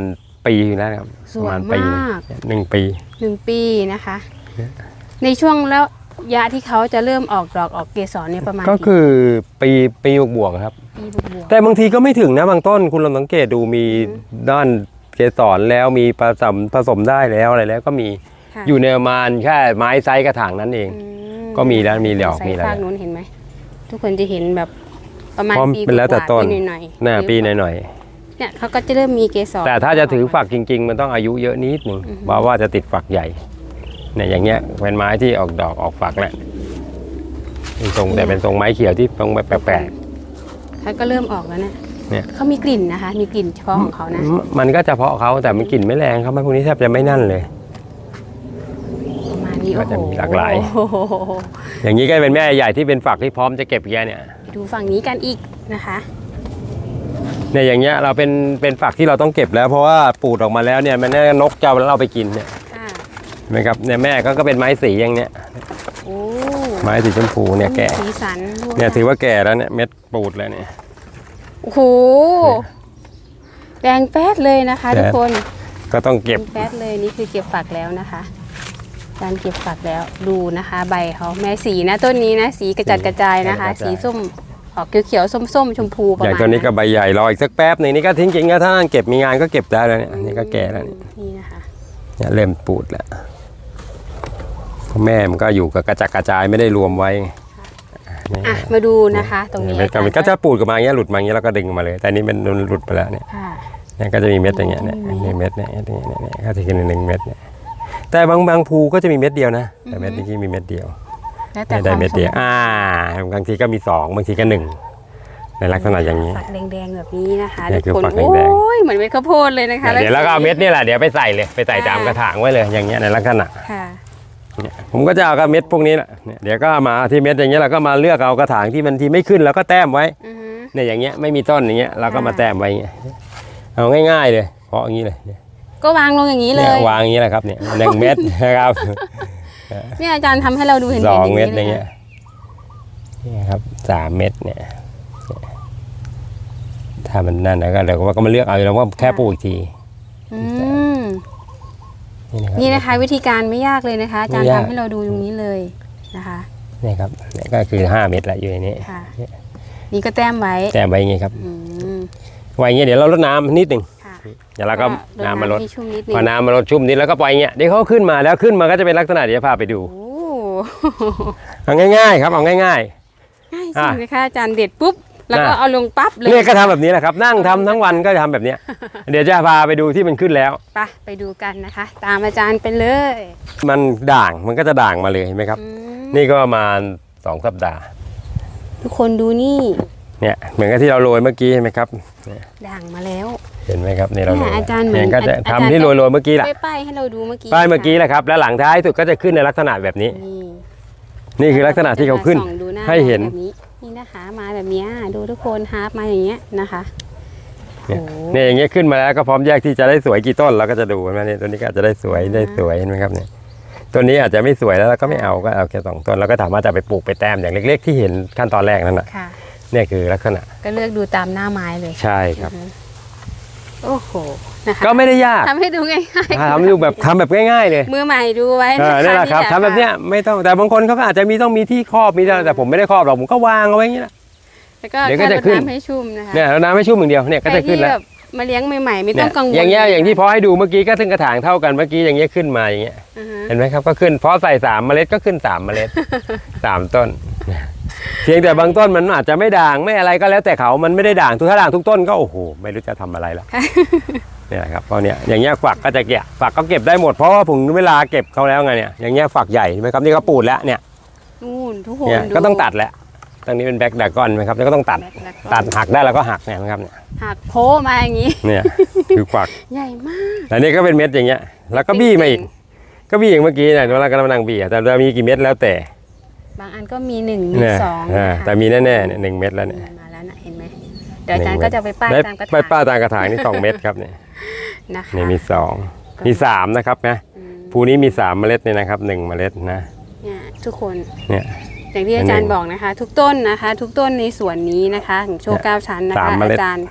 ปีแล้วนะครับ
ส
ประ
วย
มาณปี
มาก
หนึ่งปี
หนึ่งปีนะคะ ในช่วงแล้วยะที่เขาจะเริ่มออกดอกออกเกสรเนี่ยประมาณ
ก็คือปีปีบวกๆครับ
ปีบวก
แต่บางทีก็ไม่ถึงนะบางต้นคุณลองสังเกตดูมีด้านเกสรแล้วมีผสมผสมได้แล้วอะไรแล้วก็มี
ๆค่ะ
อยู่ในประมาณแค่ไม้ไซส์กระถางนั้นเอง
อื
ก็มีแล้วมีดอก
ใส่
มีอะไร
ฝากนู้นเห็นไหม ทุกคนจะเห็นแบบประมาณ
เพราะ
ปี
เป็นแล้วแต่
กาๆ
ต้น
ปีหน่อยๆ
หน้า
หรือ
ปีหน่อย
เนี่ยเขาก็จะเริ่มมีเกสร
ๆแต่ถ้าจะถือฝักจริง ๆ มันต้องอายุเยอะนิดหนึ่งเพราะว่าจะติดฝักใหญ่เนี่ยอย่างเงี้ยเป็นไม้ที่ออกดอกออกฝักแหละเป็นทรงแต่เป็นทรงไม้เขียวที่ตรงแบบแปลก
เขาก็เริ่มออกแล้วนะ
เนี่ย
เขามีกลิ่นนะคะ มีกลิ่นเฉพาะของเขานะ
ๆมันก็เฉพาะเขาแต่มันกลิ่นไม่แรงครับไม้พวกนี้แทบจะไม่นั่นเลย
ประมาณนี้
ก็
โอ้โห
จะมีหลากหลาย
โอ้โห
อย่างนี้ก็เป็นแม่ใหญ่ที่เป็นฝักที่พร้อมจะเก็บแกเนี่ย
ไปดูฝั่งนี้กันอีกนะคะ
เนี่ยอย่างเงี้ยเราเป็นเป็นฝักที่เราต้องเก็บแล้วเพราะว่าปูดออกมาแล้วเนี่ยมันน่านกจะเอาแล้วเราไปกินเนี่ย
ค่ะ
เห็นไหมครับเนี่ยแม่ก็ก็เป็นไม้สีอย่างเนี้ย
โอ้
ไม้สีชมพูเนี่ยแก่
มีสีสันด้วย
เนี่ยถือว่าแก่แล้วเนี่ยเม็ดปูดแล้วเนี่ย
โอ้โหแดงแป๊ดเลยนะคะ
แป๊ด
ทุกคน
ก็ต้องเก็บ
แป๊ดเลยนี่คือเก็บฝักแล้วนะคะ การเก็บฝักแล้วดูนะคะ ใบเขาแม่สีนะต้นนี้นะ สีกระจัดกระจายนะคะ สีส้ม ออกเขียวๆส้มๆ ชมพูประ
อ
มาณ
ย่างตัวนี้ก็ใบใหญ่รออีกสักแป๊บหนึงนี่ก็ทิ้งจริงๆก็ถ้าเก็บมีงานก็เก็บได้แล้วเนี่ยอันนี่ก็แก่แล้วเนี่ย
นี่นะคะ
เนี่ยเริ่มปูดแล้วเพราะแม่มันก็อยู่กับกระจัดกระจายไม่ได้รวมไว้เนี่ย
อะ มาดูนะคะ ตรงนี้
เม็ดก็มันก็จะปูดกับมาอย่างเงี้ยหลุดมาอย่างเงี้ยแล้วก็ดึงออกมาเลย แต่อันนี่มันหลุดไปแล้วเนี่ย
ค่ะ
เนี่ยก็จะมีเม็ดอย่างเงี้ยเนี่ยนี่เม็ดเนี่ยเนี่ยเนี่ยเนี่ยก็จะกินหนึ่งเม็ดเนี่ยแต่บางบางภูก็จะมีเม็ดเดียวนะ แต่เม็ดนี้มีเม็ดเดียว
แล้วแต่
ไม่
ค
ได้
วาม
เม็ด
ส
เดียว
ม
อ่าบางทีก็มีสองบางทีก็หนึ่งในลักษณะอย่างนี้
ฝักแดงๆแบบนี้นะคะ
เนี่ย
ทุกคน
คือฝัก
โอ
แดงๆ้
ยเหมือนเม็ดข้าวโพดเลยนะคะ
เดี๋ยวแล้วก็เอาเม็ด
สี
นี่แหละเดี๋ยวไปใส่เลยไปใส่ตาม
ค่ะ
กระถางไว้เลยอย่างเงี้ยในลักษณะ
ค่ะ
เนี่ยผมก็จะเอากับเม็ดพวกนี้แหละเนี่ยเดี๋ยวก็มาที่เม็ดอย่างเงี้ยเราก็มาเลือกเอากระถางที่มันทีไม่ขึ้นแล้วก็แต้มไว้
อือฮึ
เนี่ยอย่างเงี้ยไม่มีต้นอย่างเงี้ยเราก็มา
ค่ะ
แต้มไว้อย่างเงี้ยเอาง่าย ๆ เลยเพราะอย่างนี้เลยเนี่ย
ก็วางลงอย่างนี้เล
เนี่ยยวางอย่างนี้แหละครับเนี่ยหนึ่งเม็ดนะครับ
เนี่ยอาจารย์ทำให้เราดูเห็น
ส
ๆ
อง
ย่า
เม็ด
นี้
อ
เล
ย่าง
ย
เงี้ยนี่ครับสามเม็ดเนี่ย ถ้ามันนั่นนะก็เดี๋ยวก็มาเลือกเอาแล้วก็แค่ปลูกอีกที
อืม
นี่นะครับ
นี่นะคะ วิธีการไม่ยากเลยนะคะ อาจารย์
ไม่ยาก
ทำให้เราดูตรงนี้เลยนะคะ
นี่ครับเนี่ยก็คือห้าเม็ดละอยู่ในนี้
ค่ะนี่ก็แต้มไว้
แต้มไว้อย่างงี้ครับ
อืม
ไว้อย่างเงี้ยเดี๋ยวเราลดน้ำนิดหนึ่ง
ค่ะ
เดี๋ยวเราก็
รด
น้ำมาลด
ให้ชุ่มนิดนึ
พ
ง
อน้ำมาลดชุ่มนิดแล้วก็ปล่อยอย่างเงี้ยเดี๋ยวเขาขึ้นมาแล้วขึ้นมาก็จะเป็นลักษณะเดี๋ยวพาไปดู
โอ้
เอาง่าย ๆ ครับเอาง่าย
ง่ายจริงนะคะอาจารย์เด็ดปุ๊บแล้วก็
อะ
เอาลงปั๊บเลย
เนี่ยก็ทำแบบนี้แหละครับ นั่งทำทั้งวันก็ทำแบบเนี้ยเดี๋ยวจะพาไปดูที่มันขึ้นแล้ว
ไปไปดูกันนะคะ ตามอาจารย์ไปเลย
มันด่างมันก็จะด่างมาเลยเห็นไหมครับ
อืม
นี่ก็ประมาณสองสัปดาห์
ทุกคนดูนี่
เนี่ยเหมือนกับที่เราโรยเมื่อกี้เห็นไหมครับ
ด่างมาแล้ว
เห็นไหมครับนี่เราโร
เนี่ย
ย
อาจารย์เหมือน
เนี่ยก็จะ
อาจารย์
ทำที่โรยโรยๆเมื่อกี้แหละ
ป้ายๆให้เราดูเมื่อกี้
ป้ายเมื่อกี้
นะ
แหละครับแล้วหลังท้ายสุดก็จะขึ้นในลักษณะแบบนี้
นี่
นี่คือลักษณะที่เขาขึ้น
ส่องดูน้า
ให้เห็น
แบบนี้นี่นะคะมาแบบเนี้ยดูทุกคนฮาร์ปมาอย่างเงี้ยนะคะ
เนี่ย
โอ้
เนี่ยอย่างเงี้ยขึ้นมาแล้วก็พร้อมแยกที่จะได้สวยกี่ต้นเราก็จะดูนะเนี่ยตัวนี้ก็อาจจะได้สวยได้สวยเห็นไหมครับเนี่ยตัวนี้อาจจะไม่สวยแล้วเราก็ไม่เอาก็เอาแค่สองต้นเราก็ถามว่าจะไปปลูกไปแต้มอย่างเล็ก ๆ ที่เห็นขั้นตอนแรกนั่นแหะ
ค่ะ
เนี่ยคือลักษณะ
ก็เลือกดูตามหน้าไม้เลย
ใช่ครับ
โอ้โหนะคะ
ก็ไม่ได้ยาก
ทำให้ดูง่ายๆ
ทำดูแบบทำแบบง่ายๆเลย
มือใหม่ดูไว้
เอ
นะ
อ
คะ
นี่แหละครับ
ที่
ทำแบบเนี้ยไม่ต้องแต่บางคนเขาก็อาจจะมีต้องมีที่ครอบมีอะไรแต่ผมไม่ได้ครอบหรอกผมก็วางเอาไว้อย่างนี้แหละ
แล้วก็
เดี๋ยวก็
แค่
จะ
รด
ขึ้น
น้ำให้ชุ่มนะคะ
เนี่ยแล้วน้ำไม่ชุ่มอย่างเดียวเนี่ยก็จะขึ้น
ใคร
แล้ว
ที่แบบมาเลี้ยงใหม่ๆไม่ต้
เนี่
อยงกังวล
อย่างเงี้ยอย่างที่พอให้ดูเมื่อกี้ก็ถึงกระถางเท่ากันเมื่อกี้อย่างเงี้ยขึ้นมาอย่างเงี้ย
อ่าฮะ
เห็นไหมครับก็ขึ้นเพราะใส่สามเมล็ดก็ขึ้นสามเมล็ดสามต้น เพียงแต่บางต้นมันอาจจะไม่ด่างไม่อะไรก็แล้วแต่เขามันไม่ได้ด่างทุกถ้าด่างทุกต้นก็โอ้โหไม่รู้จะทำอะไรละเนี่ยแหละครับเพราะเนี้ยอย่างเงี้ยฝักก็จะเก็บฝักก็เก็บได้หมดเพราะว่าผมเวลาเก็บเขาแล้วไงเนี่ยอย่างเงี้ยฝักใหญ่ใช่ไหมครับนี่ก็ปูดแล้วเนี่ย
นู่นทุกคน
เนี่ย
ดู
ก็ต้องตัดแหละตรงนี้เป็นแบ็คดากอนไหมครับแล้วก็ต้องตัด
แล้วก็
ตัดหักได้แล้วก็หักเนี่ยนะครับเนี่ย
หักโพมาอย่างนี้
เนี่ยคือฝัก
ใหญ่มาก
อันนี้ก็เป็นเม็ดอย่างเงี้ยแล้วก็บี้มาอีกก็บี้อย่างเมื่อกี้เนี่ยเวลากำลังบี้อะแต่เรามีกี่เม็ดแล้วแต่
บางอันก็มีหนึ่งมี
เนี่ย
สอง
อ่า
นะคะ
แต่มีแน่ๆเนี่ยหนึ่งเม็ดแล้วเนี่ย
มาแล้วนะเห็นไหมเดี๋ยวอาจารย์ก็จะไปป้าย
ได้
ตามกระ
ไป
ถาง
ป้าตามกระถางนี่สองเม็ดครับเนี่ย
นะคะ
นี่มีสองมีสามนะครับนะ
อืม
ภูนี้มีสามเมล็ดเนี่ยนะครับหนึ่งเมล็ดนะ
เนี่ยทุกคน
เนี่ย
อย่างที่อาจาร
อันหนึ่
ย์
ง
บอกนะคะ ทุกต้นนะคะ ทุกต้นในสวนนี้นะคะของโชว์เก้าชั้นนะ
สาม
คะ
เมล็ด
อาจารย์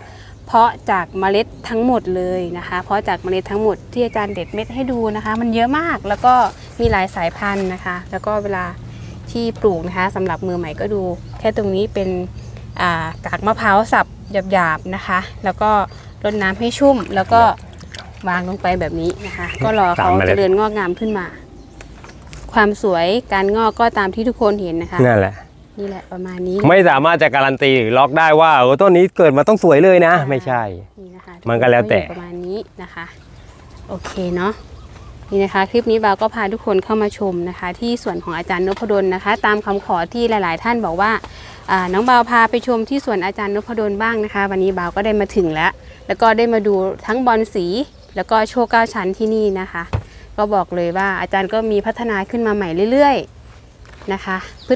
เพาะจากเมล็ดทั้งหมดเลยนะคะ เพาะจากเมล็ดทั้งหมดที่อาจารย์เด็ดเม็ดให้ดูนะคะ มันเยอะมากแล้วก็มีหลายสายพันธุ์นะคะ แล้วก็เวลา ที่ปลูกนะคะสำหรับมือใหม่ก็ดู แค่ตรงนี้เป็นอ่ากากมะพร้าวสับหยาบๆนะคะ แล้วก็รดน้ำให้ชุ่ม แล้วก็วางลงไปแบบนี้นะคะ ก็รอเขา
สามเมล็ด
เจริญงอกงามขึ้นมา ความสวยการงอกก็ตามที่ทุกคนเห็นนะคะ
นั่นแหละ
นี่แหละประมาณนี้
ไม่สามารถจะการันตีหรือล็อกได้ว่าเออต้นนี้เกิดมาต้องสวยเลยนะ ไม่ใช่
นี่นะคะ
มันก็แล้วแต่
อยู่ประมาณนี้นะคะ โอเคเนาะ นี่นะคะ คลิปนี้บาวก็พาทุกคนเข้ามาชมนะคะ ที่ส่วนของอาจารย์นพดลนะคะ ตามคำขอที่หลาย ๆ ท่านบอกว่าน้องบาวพาไปชมที่สวนอาจารย์นพดลบ้างนะคะ วันนี้บาวก็ได้มาถึงแล้ว แล้วก็ได้มาดูทั้งบอลสี แล้วก็โชว์เก้าชั้นที่นี่นะคะ ก็บอกเลยว่าอาจารย์ก็มีพัฒนาขึ้นมาใหม่เรื่อย ๆ นะคะพ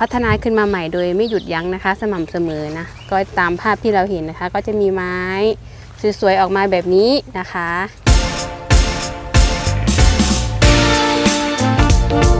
พัฒนาขึ้นมาใหม่โดยไม่หยุดยั้งนะคะ สม่ำเสมอนะก็ตามภาพที่เราเห็นนะคะ ก็จะมีไม้สวยๆออกมาแบบนี้นะคะ Thank you.